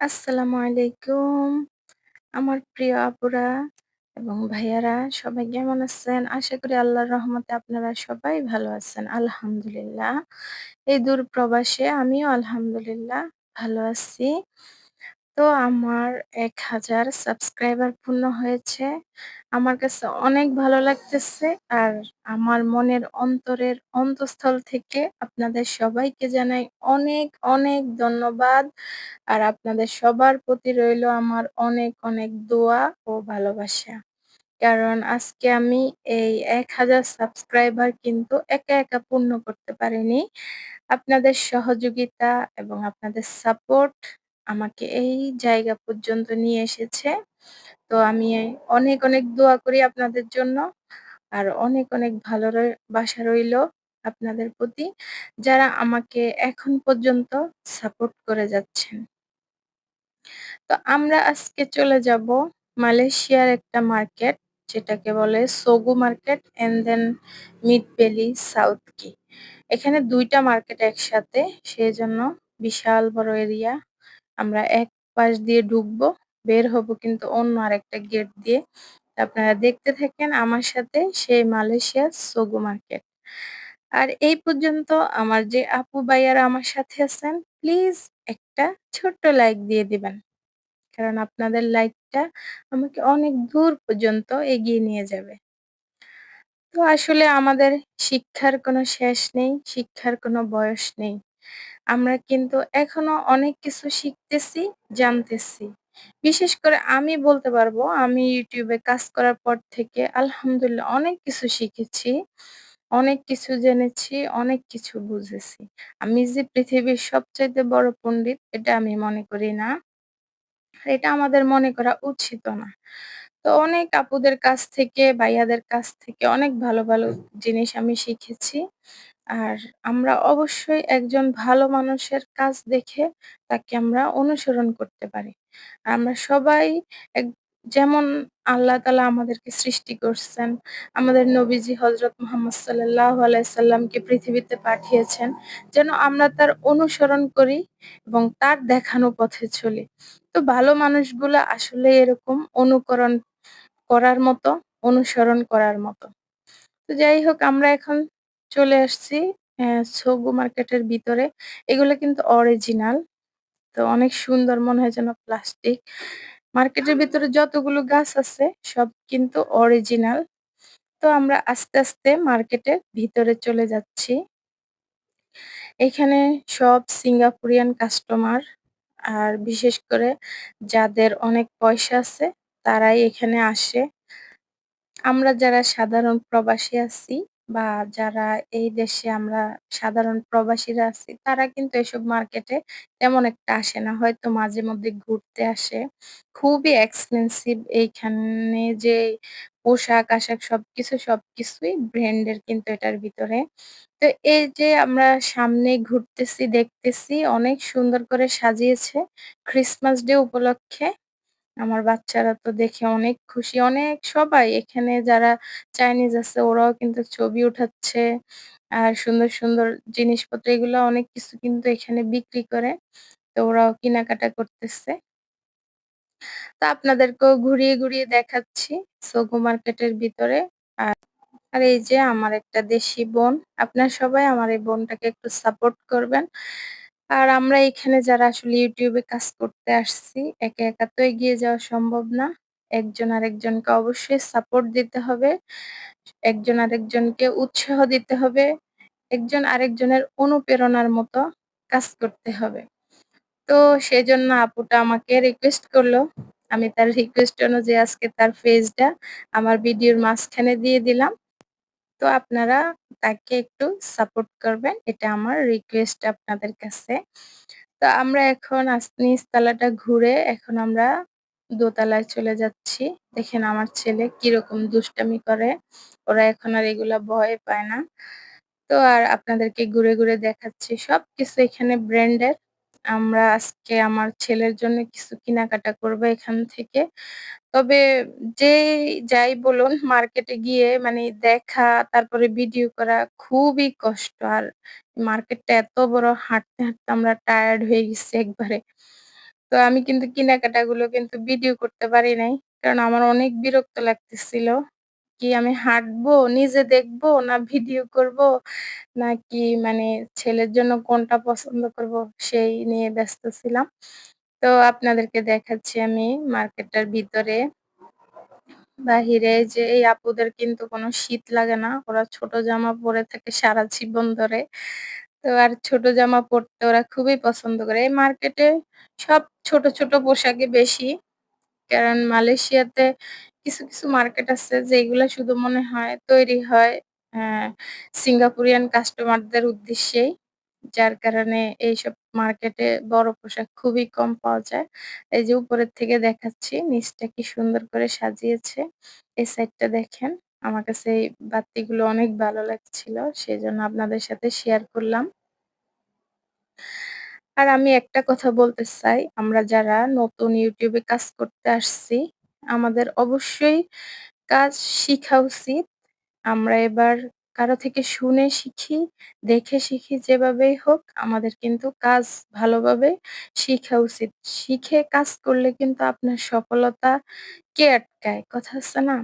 আসসালামু আলাইকুম। আমার প্রিয় আপুরা এবং ভাইয়ারা, সবাই কেমন আছেন? আশা করি আল্লাহর রহমতে আপনারা সবাই ভালো আছেন। আলহামদুলিল্লাহ। এই দূর প্রবাসে আমিও আলহামদুলিল্লাহ ভালো আছি। তো আমার ১,০০০ সাবস্ক্রাইবার পূর্ণ হয়েছে। আমার কাছে অনেক ভালো লাগতেছে। আর আমার মনের অন্তরের অন্তঃস্থল থেকে আপনাদের সবাইকে জানাই অনেক, অনেক ধন্যবাদ। আর আপনাদের সবার প্রতি রইল আমার অনেক, অনেক দোয়া ও ভালোবাসা। কারণ আজকে আমি এই ১,০০০ সাবস্ক্রাইবার কিন্তু একা, একা পূর্ণ করতে পারিনি। আপনাদের সহযোগিতা এবং আপনাদের সাপোর্ট আমাকে এই জায়গা পর্যন্ত নিয়ে এসেছে। তো আমি অনেক, অনেক দোয়া করি আপনাদের জন্য। আর অনেক, অনেক ভালো বাসা রইল আপনাদের প্রতি, যারা আমাকে এখন পর্যন্ত সাপোর্ট করে যাচ্ছেন। তো আমরা আজকে চলে যাব মালয়েশিয়ার একটা মার্কেট, যেটাকে বলে Sogo market and then Mid Valley, south কে। এখানে দুইটা মার্কেট একসাথে, সেই জন্য বিশাল বড় এরিয়া। আমরা এক পাশ দিয়ে ঢুকবো, বের হব কিন্তু অন্য আরেকটা গেট দিয়ে। আপনারা দেখতে থাকেন আমার সাথে সেই মালয়েশিয়ার সোগো মার্কেট। আর এই পর্যন্ত আমার যে আপু ভাইয়ারা আমার সাথে আছেন, প্লিজ একটা ছোট্ট লাইক দিয়ে দিবেন। কারণ আপনাদের লাইকটা আমাকে অনেক দূর পর্যন্ত এগিয়ে নিয়ে যাবে। তো আসলে আমাদের শিক্ষার কোনো শেষ নেই, শিক্ষার কোনো বয়স নেই। আমরা কিন্তু এখনও অনেক কিছু শিখতেছি, জানতেছি। বিশেষ করে আমি বলতে পারব আমি এ কাজ করার পর থেকে আলহামদুলিল্লাহ অনেক কিছু শিখেছি, অনেক কিছু জেনেছি, অনেক কিছু বুঝেছি। আমি যে পৃথিবীর সবচাইতে বড় পণ্ডিত এটা আমি মনে করি না। এটা আমাদের মনে করা উচিতও না। তো অনেক আপুদের কাছ থেকে, ভাইয়াদের কাছ থেকে অনেক ভালো, ভালো জিনিস আমি শিখেছি। আর আমরা অবশ্যই একজন ভালো মানুষের কাজ দেখে তাকে আমরা অনুসরণ করতে পারি। আমরা সবাই এক যেমন আল্লাহ তালা আমাদেরকে সৃষ্টি করছেন, আমাদের নবীজি হযরত মোহাম্মদ সাল্লাল্লাহু আলাইহি সাল্লামকে পৃথিবীতে পাঠিয়েছেন যেন আমরা তার অনুসরণ করি এবং তার দেখানো পথে চলি। তো ভালো মানুষগুলো আসলে এরকম অনুকরণ করার মতো, অনুসরণ করার মতো। তো যাই হোক আমরা এখন চলে আসছি অ্যা সোগো মার্কেটের ভিতরে। এগুলো কিন্তু অরিজিনাল। তো অনেক সুন্দর মনে হয় যেন প্লাস্টিক। মার্কেটের ভিতরে যতগুলো গাছ আছে সব কিন্তু অরিজিনাল। তো আমরা আস্তে, আস্তে মার্কেটের ভিতরে চলে যাচ্ছি। এখানে সব সিঙ্গাপুরিয়ান কাস্টমার। আর বিশেষ করে যাদের অনেক পয়সা আছে তারাই এখানে আসে। আমরা যারা সাধারণ প্রবাসী আছি বা যারা এই দেশে আমরা সাধারণ প্রবাসীরা আছি, তারা কিন্তু এসব মার্কেটে তেমন একটা আসে না। হয়তো মাঝে মধ্যে ঘুরতে আসে। খুবই এক্সপেনসিভ এইখানে যে পোশাক-আশাক সবকিছু, সবকিছুই ব্র্যান্ডের কিন্তু এটার ভিতরে। তো এই যে আমরা সামনে ঘুরতেছি, দেখতেছি অনেক সুন্দর করে সাজিয়েছে ক্রিসমাস ডে উপলক্ষে। আমার বাচ্চারা তো দেখে অনেক খুশি, অনেক সবাই এখানে যারা চাইনিজ আছে ওরাও কিন্তু ছবি উঠাচ্ছে। আর সুন্দর, সুন্দর জিনিসপত্র এগুলো অনেক কিছু কিন্তু এখানে বিক্রি করে। তো ওরাও কেনাকাটা করতেছে। তো আপনাদেরকেও ঘুরিয়ে, ঘুরিয়ে দেখাচ্ছি সোগো মার্কেটের ভিতরে। আর, আর এই যে আমার একটা দেশি বোন। আপনারা সবাই আমার এই বোনটাকে একটু সাপোর্ট করবেন। আর আমরা এখানে যারা আসলে YouTube এ কাজ করতে আসছি, একা, একা তো এগিয়ে যাওয়া সম্ভব না। একজন আরেকজনকে অবশ্যই সাপোর্ট দিতে হবে। একজন আরেকজনকে উৎসাহ দিতে হবে। একজন আরেকজনের অনুপ্রেরণার মতো কাজ করতে হবে। তো সেজন্য আপুটা আমাকে রিকোয়েস্ট করল। আমি তার রিকোয়েস্ট অনুযায়ী আজকে তার পেজটা আমার ভিডিওর মাঝখানে দিয়ে দিলাম। তো আপনারা তাকে একটু সাপোর্ট করবেন। এটা আমার রিকোয়েস্ট আপনাদের কাছে। তো আমরা এখন নিচতলাটা ঘুরে এখন আমরা দোতলায় চলে যাচ্ছি। দেখেন আমার ছেলে কীরকম দুষ্টামি করে। ওরা এখন আর এগুলা ভয় পায় না। তো আর আপনাদেরকে ঘুরে, ঘুরে দেখাচ্ছি। সবকিছু এখানে ব্র্যান্ডের। আমরা আজকে আমার ছেলের জন্য কিছু কেনাকাটা করব এখান থেকে। তবে যেই যাই বলুন মার্কেটে গিয়ে মানে দেখা, তারপরে ভিডিও করা খুবই কষ্ট। আর মার্কেটটা এত বড় হাঁটতে, হাঁটতে আমরা টায়ার্ড হয়ে গেছি একবারে। তো আমি কিন্তু কেনাকাটাগুলো কিন্তু ভিডিও করতে পারি নাই। কারণ আমার অনেক বিরক্ত লাগতেছিল। কি আমি হাঁটবো, নিজে দেখব না ভিডিও করব, নাকি মানে ছেলের জন্য কোনটা পছন্দ করব সেই নিয়ে ব্যস্ত ছিলাম। তো আপনাদেরকে দেখাচ্ছি আমি মার্কেটটার ভিতরে। বাহিরে যে এই আপুদের কিন্তু কোনো শীত লাগে না। ওরা ছোট জামা পরে থাকে সারা জীবন ধরে। তো আর ছোট জামা পরতে ওরা খুবই পছন্দ করে। এই মার্কেটে সব ছোট, ছোট পোশাকই বেশি। কারণ মালয়েশিয়াতে কিছু, কিছু মার্কেট আছে যেগুলা শুধু মনে হয় তৈরি হয় অ্যা সিঙ্গাপুরিয়ান কাস্টমারদের উদ্দেশ্যেই। যার কারণে এইসব মার্কেটে বড় পোশাক খুবই কম পাওয়া যায়। এই যে উপরের থেকে দেখাচ্ছি নিচটা কি সুন্দর করে সাজিয়েছে। এই সাইডটা দেখেন। আমার কাছে এই বাতিগুলো অনেক ভালো লাগছিল। সেজন্য আপনাদের সাথে শেয়ার করলাম। আর আমি একটা কথা বলতে চাই, আমরা যারা নতুন ইউটিউবে কাজ করতে আসছি, আমাদের অবশ্যই কাজ শিখা উচিত। আমরা এবার কারও থেকে শুনে শিখি, দেখে শিখি যেভাবেই হোক আমাদের কিন্তু কাজ ভালোভাবে শিখা উচিত। শিখে কাজ করলে কিন্তু আপনার সফলতা কে আটকায়? কথা আছে না?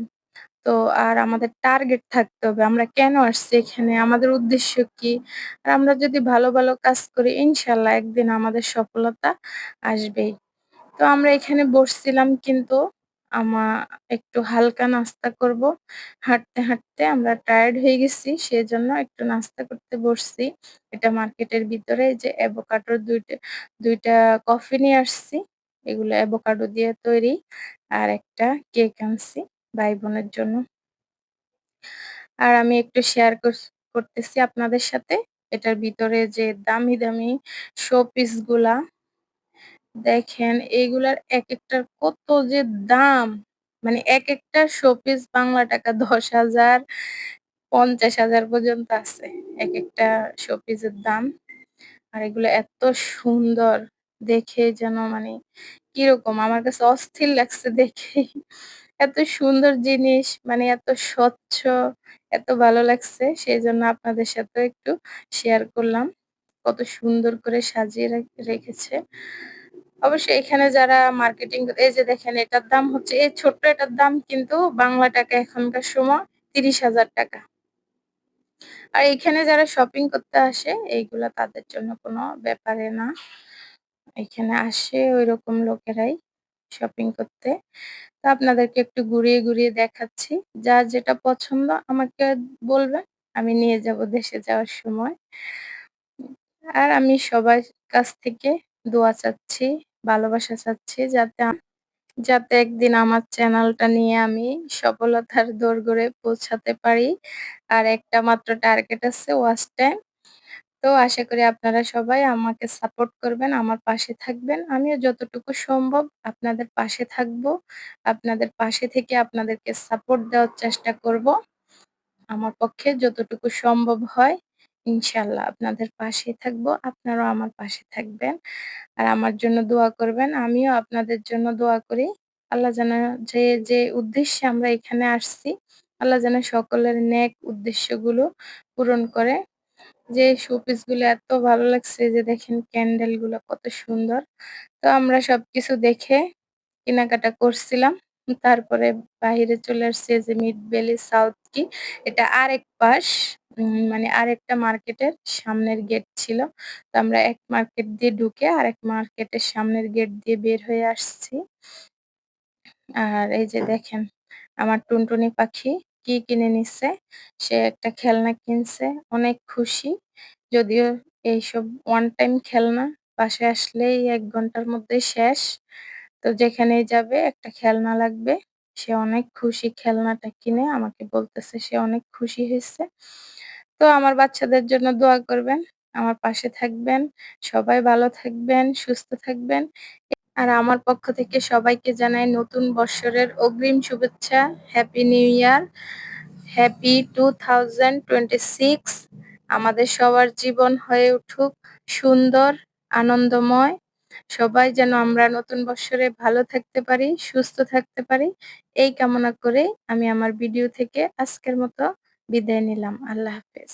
তো আর আমাদের টার্গেট থাকতে হবে। আমরা কেন আসছি এখানে? আমাদের উদ্দেশ্য কি? আর আমরা যদি ভালো, ভালো কাজ করি ইনশাআল্লাহ একদিন আমাদের সফলতা আসবেই। তো আমরা এখানে বসছিলাম কিন্তু আমা একটু হালকা নাস্তা করব। হাঁটতে, হাঁটতে আমরা টায়ার্ড হয়ে গেছি। সেজন্য একটু নাস্তা করতে বসছি। এটা মার্কেটের ভিতরে যে অ্যাভোকাডোর দুইটা দুইটা কফি নিয়ে আসছি। এগুলো অ্যাভোকাডো দিয়ে তৈরি। আর একটা কেক আনছি ভাই-বোনের জন্য। আর আমি একটু শেয়ার করস করতেছি আপনাদের সাথে। এটার ভিতরে যে দামি, দামি শোপিসগুলা দেখেন এগুলার একেকটার কত যে দাম! মানে একেকটা শোপিস বাংলা টাকা ১০,০০০, ৫০,০০০ পর্যন্ত আছে। এক একেকটা শোপিসের দাম। আর এগুলো এত সুন্দর দেখে যেন মানে কীরকম আমার কাছে অস্থির লাগছে দেখেই। এত সুন্দর জিনিস মানে এত স্বচ্ছ, এত ভালো লাগছে সেজন্য আপনাদের সাথেও একটু শেয়ার করলাম। কত সুন্দর করে সাজিয়ে রেখেছে। অবশ্যই এখানে যারা মার্কেটিং এই যে দেখেন এটার দাম হচ্ছে এই ছোট্ট এটার দাম কিন্তু বাংলা টাকা এখনকার সময় ৳৩০,০০০ আর এখানে যারা শপিং করতে আসে এইগুলা তাদের জন্য কোনো ব্যাপারে না। এখানে আসে ঐরকম লোকেরাই শপিং করতে। তো আপনাদেরকে একটু ঘুরিয়ে, ঘুরিয়ে দেখাচ্ছি। যার যেটা পছন্দ আমাকে বলবেন। আমি নিয়ে যাব দেশে যাওয়ার সময়। আর আমি সবার কাছ থেকে দোয়া চাচ্ছি, ভালোবাসা চাচ্ছি যাতে যাতে একদিন আমার চ্যানেলটা নিয়ে আমি সফলতার দোরগোড়ায় পৌঁছাতে পারি। আর একটা মাত্র টার্গেট আছে ওয়াচ টাইম। তো আশা করি আপনারা সবাই আমাকে সাপোর্ট করবেন, আমার পাশে থাকবেন। আমিও যতটুকু সম্ভব আপনাদের পাশে থাকব। আপনাদের পাশে থেকে আপনাদেরকে সাপোর্ট দেওয়ার চেষ্টা করব। আমার পক্ষে যতটুকু সম্ভব হয় ইনশাআল্লাহ আপনাদের পাশেই থাকব। আপনারাও আমার পাশে থাকবেন। আর আমার জন্য দোয়া করবেন। আমিও আপনাদের জন্য দোয়া করি। আল্লাহ যেন যে, যে উদ্দেশ্যে আমরা এখানে আসছি, আল্লাহ যেন সকলের নেক উদ্দেশ্যগুলো পূরণ করে। যে শোপিসগুলো এত ভালো লাগছে যে দেখেন ক্যান্ডেলগুলো কত সুন্দর। তো আমরা সবকিছু দেখে কেনাকাটা করছিলাম। তারপরে বাহিরে চলে আসছে যে মিড ভ্যালি সাউথ কি এটা আরেক পাশ। উম মানে আরেকটা মার্কেটের সামনের গেট ছিল। তো আমরা এক মার্কেট দিয়ে ঢুকে আরেক মার্কেটের সামনের গেট দিয়ে বের হয়ে আসছি। আর এই যে দেখেন, আমার টুনটুনি পাখি কি কিনে নিচ্ছে। সে একটা খেলনা কিনছে। অনেক খুশি। যদিও এইসব ওয়ান টাইম খেলনা বাসায় আসলেই এক ঘণ্টার মধ্যে শেষ। তো যেখানেই যাবে একটা খেলনা লাগবে। সে অনেক খুশি খেলনাটা কিনে আমাকে বলতেছে সে অনেক খুশি হইছে। তো আমার বাচ্চাদের জন্য দোয়া করবেন, আমার পাশে থাকবেন। সবাই ভালো থাকবেন, সুস্থ থাকবেন। আর আমার পক্ষ থেকে সবাইকে জানাই নতুন বৎসরের অগ্রিম শুভেচ্ছা। হ্যাপি নিউ ইয়ার, হ্যাপি 2026 আমাদের সবার জীবন হয়ে উঠুক সুন্দর, আনন্দময়। সবাই যেন আমরা নতুন বৎসরে ভালো থাকতে পারি, সুস্থ থাকতে পারি। এই কামনা করে আমি আমার ভিডিও থেকে আজকের মতো বিদায় নিলাম। আল্লাহ হাফেজ।